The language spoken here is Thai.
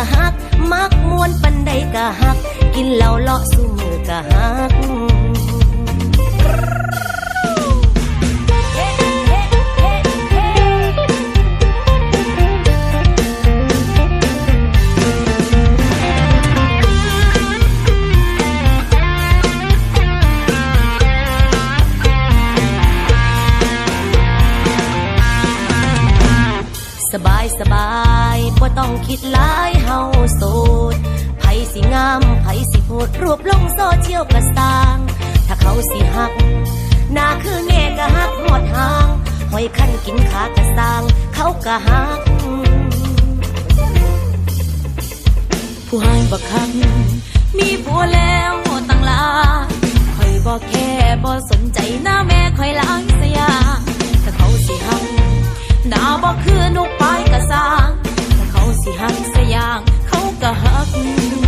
ะฮัก มักมวนปันใดกะฮัก กินเหล้าเลาะสู่มือกะฮัก สบายสบายบ่ต้องคิดหลายเฮาโสดไผสิงามไผสิโพดรูปลงโซเชียลกระสาง ถ้าเขาสิหักหน้าคือแง่กะหักหอดหางหอยขั้นกินขากระสาง เขากะหัก ผู้ให้บักคักมีผัวแล้วตั้งลาคอยบอกแค่บ่สนใจหน้าแม่คอยล้างสยาม สิหักสยาง เขาก็หักดู